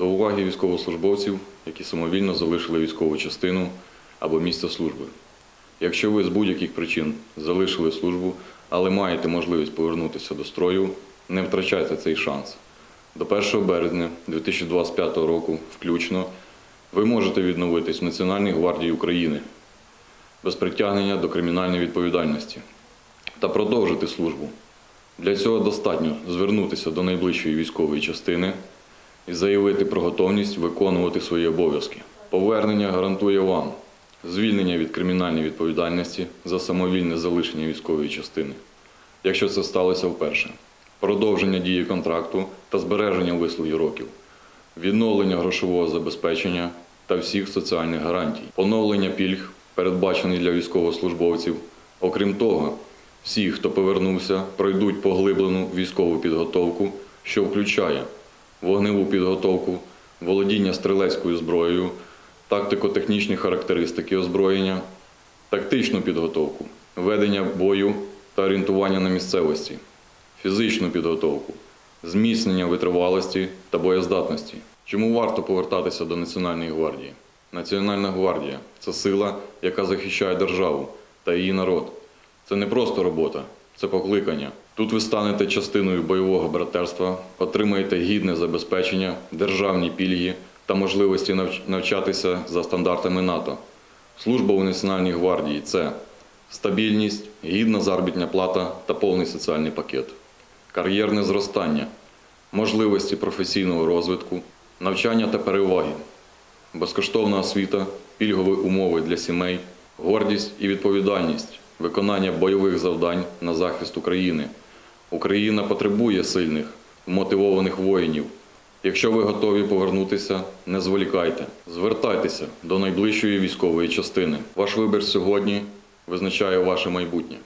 До уваги військовослужбовців, які самовільно залишили військову частину або місце служби. Якщо ви з будь-яких причин залишили службу, але маєте можливість повернутися до строю, не втрачайте цей шанс. До 1 березня 2025 року включно ви можете відновитись в Національній гвардії України без притягнення до кримінальної відповідальності та продовжити службу. Для цього достатньо звернутися до найближчої військової частини і заявити про готовність виконувати свої обов'язки. Повернення гарантує вам звільнення від кримінальної відповідальності за самовільне залишення військової частини, якщо це сталося вперше, продовження дії контракту та збереження вислуги років, відновлення грошового забезпечення та всіх соціальних гарантій, поновлення пільг, передбачених для військовослужбовців. Окрім того, всі, хто повернувся, пройдуть поглиблену військову підготовку, що включає вогневу підготовку, володіння стрілецькою зброєю, тактико-технічні характеристики озброєння, тактичну підготовку, ведення бою та орієнтування на місцевості, фізичну підготовку, зміцнення витривалості та боєздатності. Чому варто повертатися до Національної гвардії? Національна гвардія це сила, яка захищає державу та її народ. Це не просто робота, це покликання. Тут ви станете частиною бойового братерства, отримаєте гідне забезпечення, державні пільги та можливості навч- навчатися за стандартами НАТО. Служба у Національній гвардії це стабільність, гідна заробітня плата та повний соціальний пакет, кар'єрне зростання, можливості професійного розвитку, навчання та переваги, безкоштовна освіта, пільгові умови для сімей, гордість і відповідальність, виконання бойових завдань на захист України. Україна потребує сильних, мотивованих воїнів. Якщо ви готові повернутися, не зволікайте. Звертайтеся до найближчої військової частини. Ваш вибір сьогодні визначає ваше майбутнє.